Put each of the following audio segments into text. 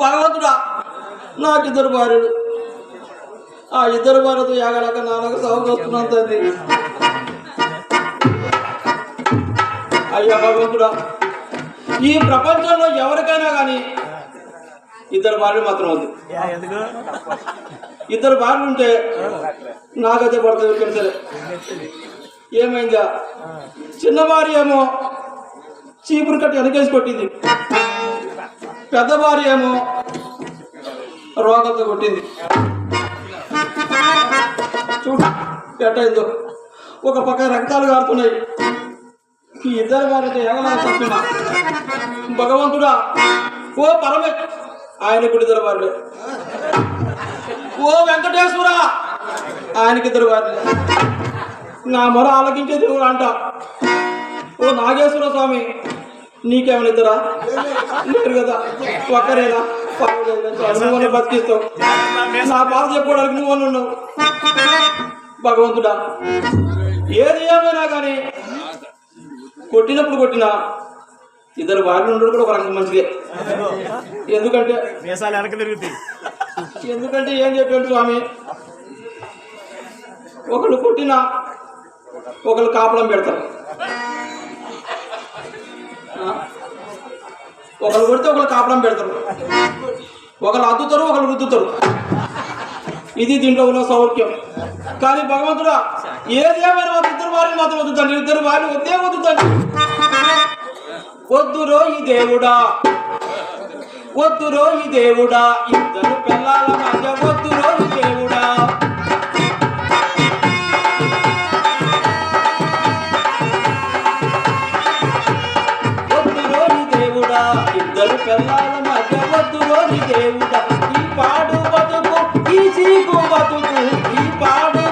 భగవంతుడా నాకు ఇద్దరు భార్యలు. ఆ ఇద్దరు భార్యతో యాగలేక నాన్నకు సాగు వస్తున్నాను తండ్రి. అయ్యా భగవంతుడా ఈ ప్రపంచంలో ఎవరికైనా కానీ ఇద్దరు భార్యలు మాత్రం వద్దు. ఎందుకు? ఇద్దరు భార్యలు ఉంటే నాకైతే పడుతుంది ఏమైందా చిన్న భార్య ఏమో చీపురు కట్టి వెనకేసి కొట్టింది. పెద్ద భార్య ఏమో రోగంతో కొట్టింది. చూడు ఎట్టయిందో ఒక పక్క రక్తాలు కారుతున్నాయి ఈ ఇద్దరు భార్యతో ఎగలా తప్పినా. భగవంతుడా ఓ పరమే ఆయన కూడా ఇద్దరు ఓ వెంకటేశ్వర ఆయనకి ఇద్దరు నా మొర ఆలకించే దేవుడు అంట. ఓ నాగేశ్వర స్వామి నీకేమైనా ఇద్దరా లేరు కదా ఒక్కరేనా. నువ్వు బతికిస్తావు. నా బాధ చెప్పుకోవడానికి నువ్వు అని ఉన్నావు భగవంతుడా ఏది ఏమైనా కానీ కొట్టినప్పుడు కొట్టినా ఇద్దరు భార్యలు ఉండడం కూడా ఒక రంగం మంచిదే. ఎందుకంటే ఎందుకంటే ఏం చెప్పాడు స్వామి? ఒకళ్ళు కొట్టినా ఒకళ్ళు కాపడం పెడతారు. ఒకరు కొడితే ఒకరు కాపడం పెడతారు. ఒకరు అద్దుతారు ఒకరు రుద్దుతారు. ఇది దీంట్లో ఉన్న సౌఖ్యం. కానీ భగవంతుడా ఏదేమైనా ఇద్దరు వారిని మాత్రం వద్దుతండి ఇద్దరు వారిని వద్దే వద్దుతండి వద్దురో ఈ దేవుడా. వద్దురో ఈ దేవుడా. ఇద్దరు పిల్లల మధ్య వద్దురో ఇద్దరు మధ్య వద్దురో ఈ ఈ పాడు బతుకు ఈ చీకు బతుకు ఈ పాడు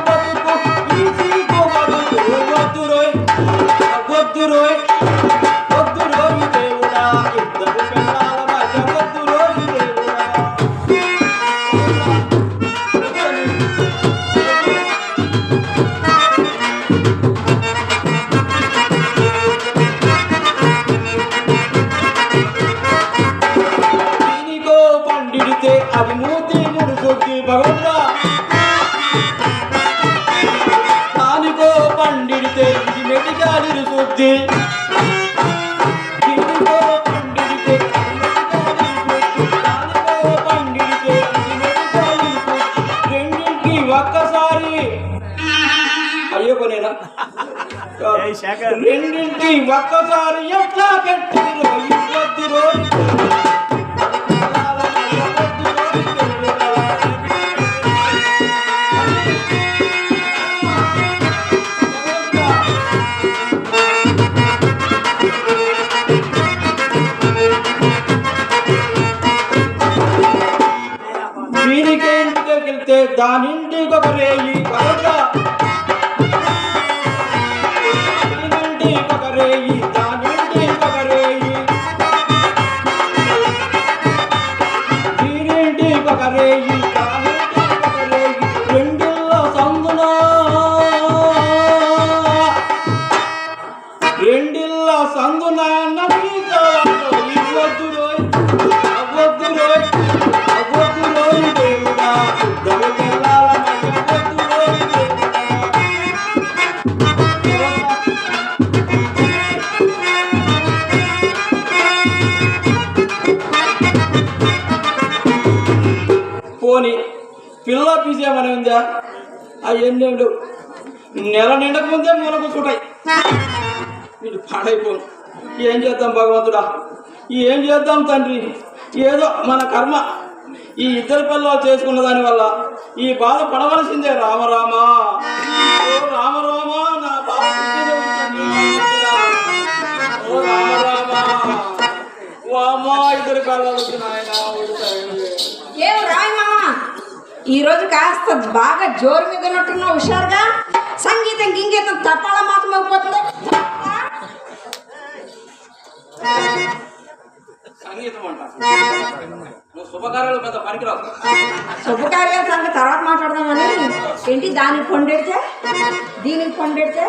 శేఖర్. రెండింటి ఒక్కసారి ఎట్లా పెట్టిరో ఇవ్వద్దు రోజు దీనికి ఇంటికి వెళ్తే దాని ఇంటికి ఒక రేయి పరగా పిల్ల పీసేమని ఉందా? అవన్నీ లేవు నెల నిండక ముందే మనకు చూటాయి వీడు పాడైపోను. ఏం చేద్దాం భగవంతుడా? ఏం చేద్దాం తండ్రి? ఏదో మన కర్మ. ఈ ఇద్దరు పిల్లలు చేసుకున్న దాని వల్ల ఈ బాధ పడవలసిందే. రామరామా ఓ రామరామ నా బాధ పుట్టిన ఇద్దరు పిల్లలు నాయన ఏం రాయ్ మామ ఈ రోజు కాస్త బాగా జోరు మీద ఉన్నట్టున్నావు హుషారుగా సంగీతం గింగీతం తప్పాల మాత్రం అయిపోతుంది. శుభకార్యాలు సంగతి తర్వాత మాట్లాడదామని ఏంటి దానికి కొండెడితే దీనికి కొండెడితే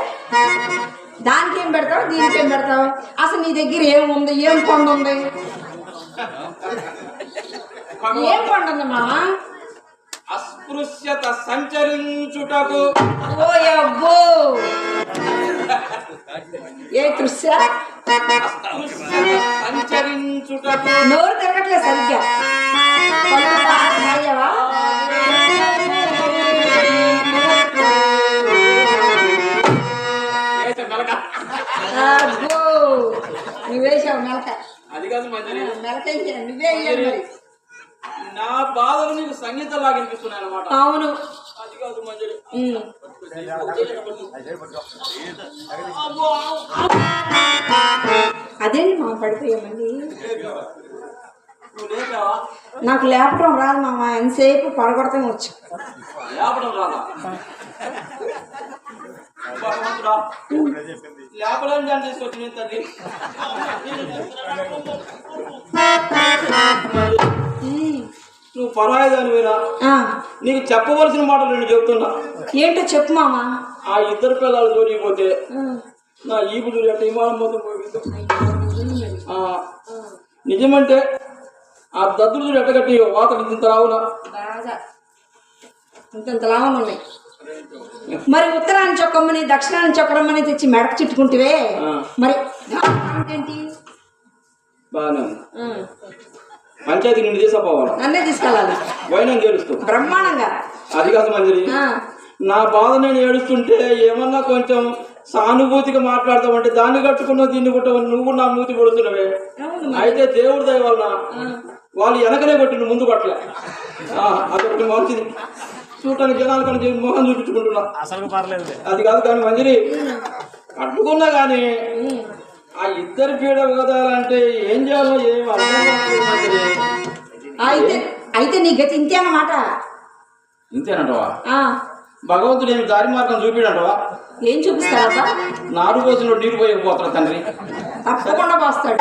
దానికి ఏం పెడతావు? దీనికి ఏం పెడతావు? అసలు నీ దగ్గర ఏముంది ఏం పండు ఉంది? ఏం పండు ఉంది మామ అస్పృశ్యత సంచరించుటకు. ఓ అబ్బో ఏ అస్పృశ్యత సంచరించుటకు. నోరు తిరగట్లేదు సరిగ్గా. నువ్వేసావు మెలక. అది కాదు నువ్వే వేయాలి మరి. నా బాధలు నీకు సంగీతం లాగా వినిపిస్తున్నాయి అనమాట అవును. అది కాదు మంజరి. అదేంటి మామ పడిపోయామండి నాకు లేపడం రాదు మామ ఎంతసేపు పడగొడతాం వచ్చు. లేపడం రాదా? లేపడం. నువ్వు పరాయిదానివేనా ఆ, నీకు చెప్పవలసిన మాటలు నేను చెబుతున్నా ఏంటో చెప్పు మామ. ఆ ఇద్దరు పిల్లలు జోలికి పోతే ఆ. నా ఈ బుద్ధులు ఎట్ట విమానం మొత్తం నిజమంటే ఆ దద్దులు ఎట్టగట్టి వాత ఇంత రావునా ఇంతంత లాభం ఉన్నాయి. మరి ఉత్తరాన్ని చొక్కమ్మని దక్షిణాన్ని చొక్కరమ్మని తెచ్చి మెడకు చుట్టుకుంటే. మరి ఏంటి బాగానే పంచాయతీ నిన్ను తీసుకుపోవాలి. నన్నే తీసుకెళ్ళాలి. వైనం గెలుస్తూ బ్రహ్మాండంగా. అది కాదు మంజరి. ఆ, నా బాధ నేను ఏడుస్తుంటే ఏమన్నా కొంచెం సానుభూతిగా మాట్లాడతావంటే దాన్ని కట్టుకున్న దీన్ని కొట్టవు నువ్వు నా మూతి మరి. అయితే దేవుడి దయ వలన వాళ్ళు వెనకనే కొట్టిండు ముందు కొట్టలే. ఆ, అదొకటి మంచిది. చూడటానికి జనాలు కానీ మొహం చూపించుకుంటున్నా. అసలు పర్లేదు అది కాదు కానీ మంజరి కట్టుకున్నా కానీ. ఆ ఇద్దరు పీడ పోదాలంటే ఏం చేయాలో ఏం అర్థం కావట్లేదు అయితే అయితే నీ గతి ఇంతే అన్నమాట. ఇంతేనంటవా? ఆ, భగవంతుడు ఏమి దారి మార్గం చూపిడంటవా? ఏం చూపిస్తాడబ్బా? నారు పోసిన నీరు పోయి పోతాడు తండ్రి. తప్పకుండా పోస్తాడు.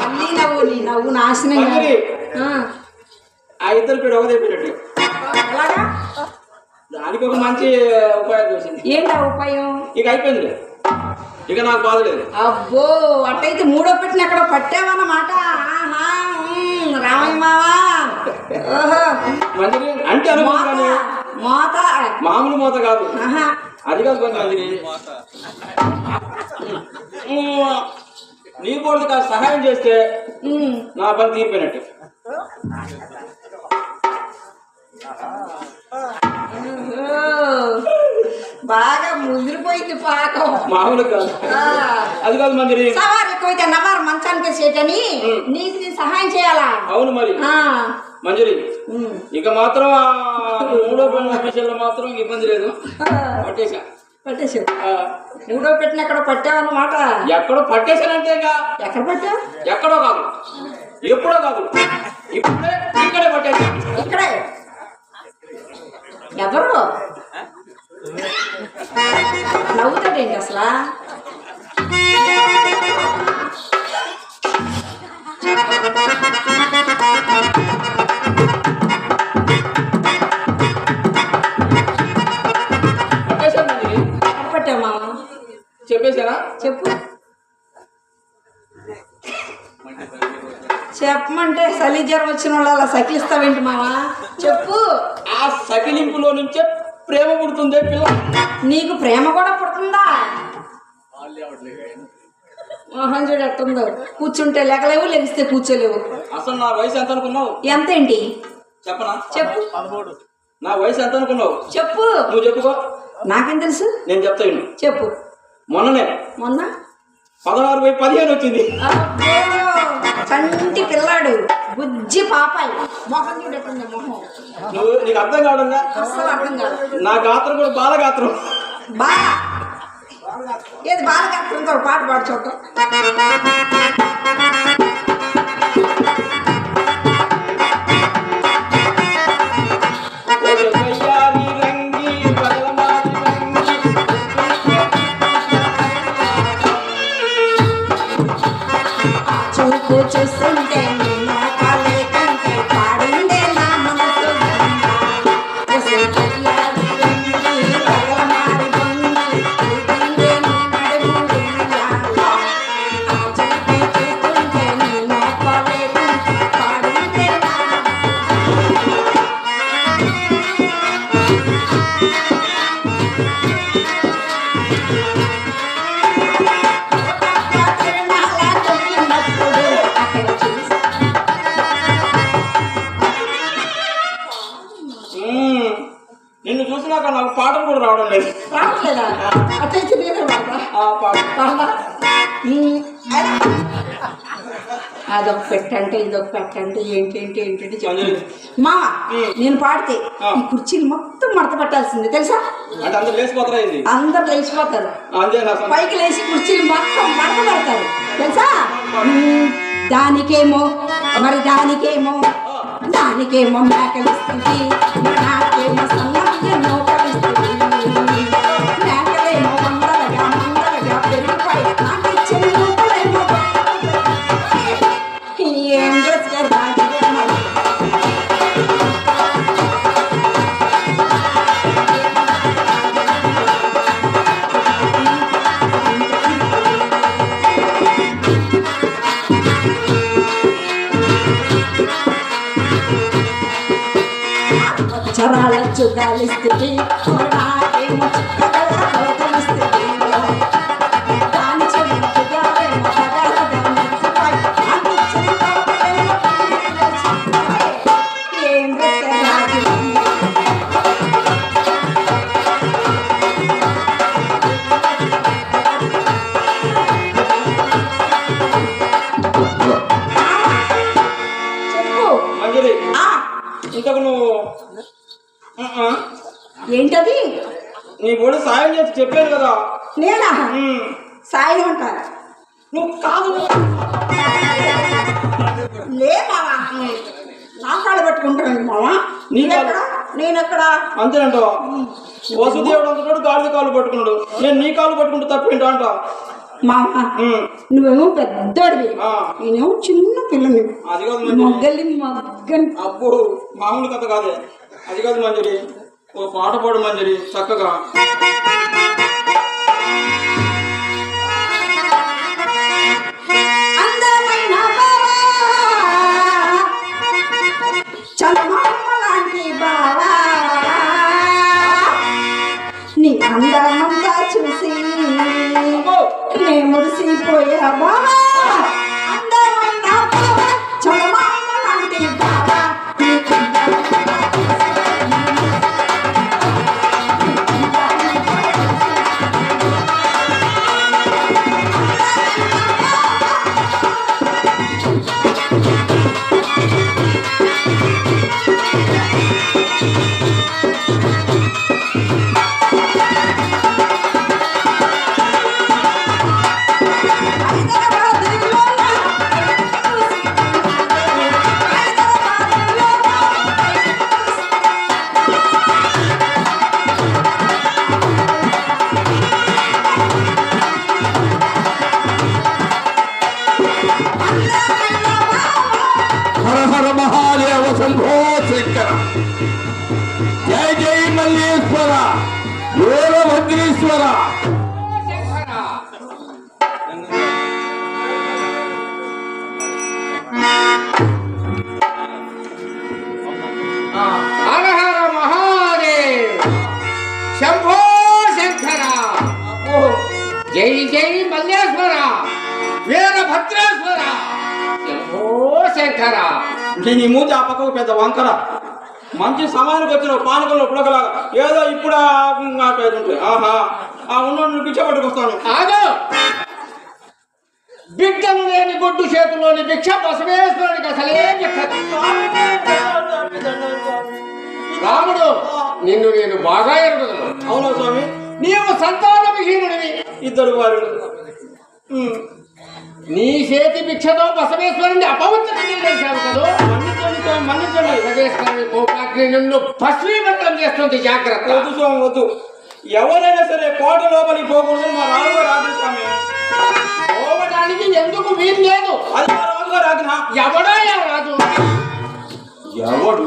మళ్ళీ నవ్వు నీ నవ్వు నాశనం కాదు. ఆ, ఆ ఇద్దరు పీడ ఒకదే పీడట్టు. ఎలాగా దానికి ఒక మంచి ఉపాయం చూసింది. ఏంటా ఉపాయం? ఇక అయిపోయింది. ఇక నాకు బాధ లేదు. అబ్బో అట్టయితే మూడో పెట్టిన ఎక్కడ పట్టావన్నమాట. రామయ్య మావా మంజరి అంటే మోత మోత. మామూలు మూత కాదు. ఆహా. అది కాదు ఉమ్, నీ కాదు సహాయం చేస్తే నా పని తీరిపోయినట్టు. బాగా ముదిరిపోయింది పాకం. మామూలు కాదు. అది కాదు సవారు ఎక్కువైతే నవారు మంచానికి ఉమ్. నీకు నేను సహాయం చేయాలా? అవును మరి. ఆ, మంజరి. ఇక మాత్రం మూడో విషయంలో మాత్రం ఇబ్బంది లేదు. పట్టేశా. పట్టేసావు ఆ, మూడో పెట్టిన ఎక్కడ పట్టావన్నమాట. ఎక్కడో పట్టేశానంటే ఇంకా. ఎక్కడ పట్టావు? ఎక్కడో కాదు. ఎప్పుడో కాదు. ఇప్పుడే ఇక్కడే పట్టేశా. ఇక్కడే? ఎవరు? నవ్వుతాడేంటి అసలు? చెప్పేశానా చెప్పు. చెప్పమంటే చలి జ్వరం వచ్చిన వాళ్ళు అలా సకిలిస్తావేంటి మామ చెప్పు. ఆ సకిలింపులో నుంచే ప్రేమ పుడుతుంది పిల్ల? నీకు ప్రేమ కూడా పుడుతుందా? మోహన్ చూడు ఎట్టుందో. కూర్చుంటే లేకలేవు లెగిస్తే కూర్చోలేవు. అసలు నా వయసు ఎంత అనుకున్నావు? ఎంతేంటి? చెప్పనా? చెప్పు. నా వయసు ఎంత అనుకున్నావు? చెప్పు. నువ్వు చెప్పుకో. నాకేం తెలుసు? నేను చెప్తా చెప్పు. మొన్ననే. మొన్న? పదహారు పోయి పదిహేను వచ్చింది. చంటి పిల్లాడు బుజ్జి పాపాయి. మొహం చూడట్టుంది మొహం. నువ్వు నీకు అర్థం కావడంగా అస్సలు అర్థం కాదు. నా గాత్రం కూడా బాల. గాత్రం బాగా ఏది ఒక పాట పాడు చూద్దాం. రావడం లేదు. రావట్లేదా నేనే. అదొక పెట్టంటే ఇదొక పెట్టంటే ఏంటేంటి ఏంటంటే చెప్పు. మా నేను పాడితే. ఈ కుర్చీలు మొత్తం మడత పట్టాల్సిందే తెలుసా? అంటే అందరు లేచిపోతారా ఇది? అందరు లేచిపోతారు. పైకి లేచి కుర్చీలు మొత్తం మడత పెడతారు తెలుసా? దానికేమో మరి దానికేమో దానికేమో మేకలిస్తుంది chaval, chugal, este tipo, కూడా సాయం చేసి చెప్పాను కదా. నేనా? సాయి అంటారా? నువ్వు కాదు. లే మావా నా కాళ్ళు పట్టుకుంటాను మావా నీ నేనెక్కడ? వసుదేవుడు అంటున్నాడు గాడిద కాలు పట్టుకున్నాడు. నేను నీ పట్టుకుంటూ తప్పేంటా అంట. మావా నువ్వేమో పెద్దోడివి. ఆ. నేనేమో చిన్న పిల్లని. అది కాదు మంజరి మొగ్గలి మొగ్గని. అప్పుడు మామూలు కథ కాదే. అది కాదు మంజరి ఓ పాట పాడు మంజరి చక్కగా అందమంతా చూసి నే మురిసిపోయా బావా. మల్లేశ్వర వీరభద్రేశ్వర. హర హర మహాదేవ్. శంభో శంకర. జై జై మల్లేశ్వర. వీరభద్రేశ్వర. శంభో శంకర. నీ మూతి ఆ పక్కకు పెద్ద వంకర మంచి సమయానికి వచ్చిన పానకంలో పుడకలాగా. ఏదో ఇప్పుడు ఆహా ఆ ఉన్న పిచ్చ పట్టుకొస్తాను ఆగు! బిడ్డలు లేని గొడ్డు చేతిలోని భిక్ష బసవేశ్వరుడికి అసలే రాముడు నిన్ను నేను బాగా ఎరుగుదను అవునా స్వామి? నీవు సంతాన విహీనుడివి ఇద్దరు వారు. నీ చేతి భిక్షతో బసవేశ్వరుని అపవిత్రం చేశావు కదా? మన్నించండి స్వామి మన్నించండి. బసవేశ్వరుని కోపాగ్ని నిన్ను భస్మీభద్రం చేస్తుంది జాగ్రత్త. వద్దు స్వామి వద్దు. ఎవరైనా సరే కోట లోపలికి పోకూడదు మా రాజుగారు ఆజ్ఞ స్వామి. పోవడానికి ఎందుకు వీలు లేదు? అది మా ఎవడో యా రాజు ఎవడు?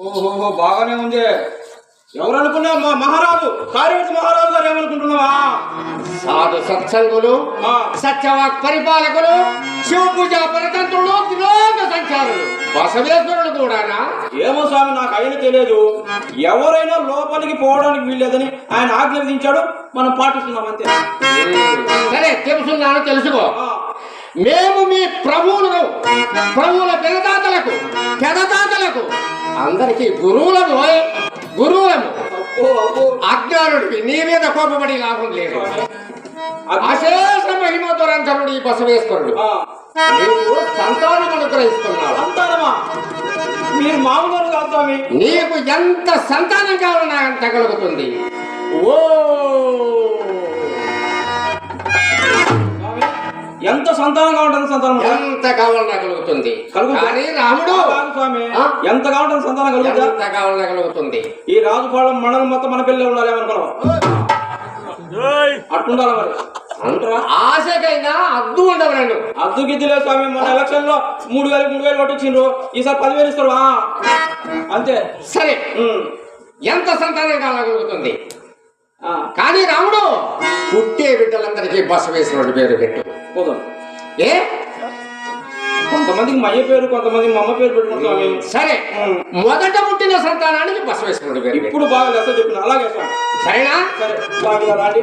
ఓహో బాగానే ఉంది. ఎవరు మా మహారాజు కార్యవర్తి మహారాజు గారు ఏమనుకుంటున్నావా? సాధు సత్సంగులు. సత్యవాక్ పరిపాలకులు శివ పూజ పరతంత్రులు త్రిలోక సంచారులు. బసవేశ్వరుడు కూడానా? ఏమో స్వామి నాకు అయిన తెలియదు. ఎవరైనా లోపలికి పోవడానికి వీల్లేదని ఆయన ఆజ్ఞ విధించాడు మనం పాటిస్తున్నాం అంతే. సరే తెలుసున్నాను తెలుసుకో. మేము మీ ప్రభువులను ప్రభువుల పినతాతలకు పెదతాతలకు అందరికీ గురువులము అబ్బో అజ్ఞానుడివి నీ మీద కోపపడి లాభం లేదు. అశేష మహిమోదరంధరుడు ఈ బసవేశ్వరుడు నీకు సంతానం అనుగ్రహిస్తున్నాడు సంతానమా మీరు మామూలు కాదు స్వామి. నీకు ఎంత సంతానం కావాలన్నా అంత కలుగుతుంది ఓ. ఎంత సంతానంగా ఉంటుంది సంతానం ఎంత కావాలన్నా కలుగుతుంది. కలుగుతుంది. కానీ రాముడు స్వామి? ఎంత కావాలంటే సంతానం కలుగుతా ఎంత కావాలన్నా కలుగుతుంది. ఈ రాజుపాళెం మండలం మొత్తం మన పిల్లలు ఉండాలి అనుకున్నాం ఏయ్! అట్టుండాలి మరి? అంటారా ఆశకైనా అద్దు ఉండవలను అద్దు గిద్దులే స్వామి మన ఎలక్షన్లో మూడు వేలు మూడు వేలు కొట్టించిండ్రు. ఈసారి పదివేలు ఇస్తారు. అంతే. సరే. ఎంత సంతానం కావాలనుకుంటుంది కానీ రాముడు పుట్టే బిడ్డలందరికీ బసవేశ్వరుడు పేరు పెట్టు. పోదాం. ఏ? కొంతమందికి మయ్య పేరు కొంతమందికి మా అమ్మ పేరు పెట్టుకుంటాం స్వామి సరే. మొదట పుట్టిన సంతానానికి బసవేశ్వరుడు పేరు ఇప్పుడు బాగా లెక్క చెప్పిన అలాగే సరేనా? సరే గారు రండి.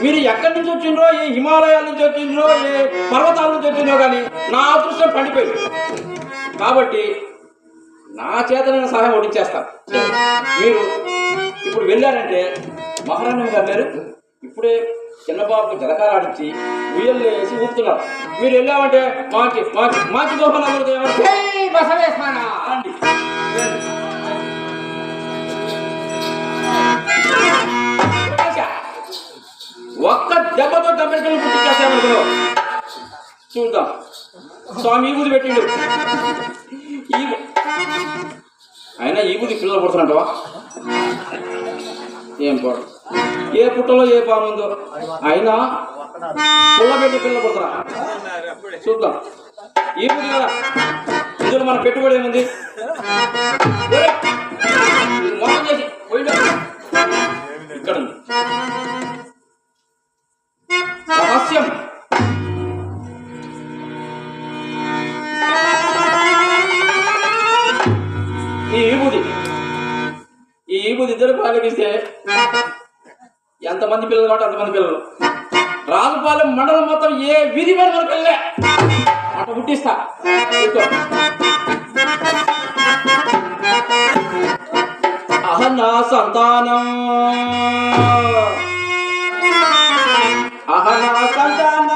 మీరు ఎక్కడి నుంచి వచ్చిండ్రో ఏ హిమాలయాల నుంచి వచ్చిండ్రో ఏ పర్వతాల నుంచి వచ్చిండ్రో కానీ నా అదృష్టం పండిపోయింది. కాబట్టి నా చేత నేను సహాయం వడ్డించేస్తాను మీరు ఇప్పుడు వెళ్ళారంటే మహారాణి గారు లేరు ఇప్పుడే చిన్నబాబుకు జలకాలు ఆడించి ఉయ్యలు వేసి ఊపుతున్నారు. మీరు వెళ్ళామంటే మాకి మాకి మాకి బసవేశ్వర! రండి. ఒక్క దెబ్బతో టెంపరేచర్ పుట్టించేస్తాను చూద్దాం. స్వామి ఈ బుద్ధి పెట్టిండు. అయినా ఈ బుద్ధి పిల్లలు పుడుతున్నట్టవా? ఏం పోడు ఏ పుట్టలో ఏ పాముందో అయినా పుల్ల పెట్టి పిల్లలు పుడతారా? చూద్దాం. ఈ బుద్ధి ఇందులో మన పెట్టుబడి ఏముంది? ఒరేయ్, చేసి ఇక్కడ రహస్యం. ఈ ఈబుది ఈ ఈబుది ఇద్దరు పాలకిస్తే ఎంతమంది పిల్లలు కాబట్టి అంతమంది పిల్లలు. రాజుపాలెం మండలం మొత్తం ఏ వీధి మీద మన పిల్లలే. అటు పుట్టిస్తా. అహనా సంతానం. అహనా సంతానం.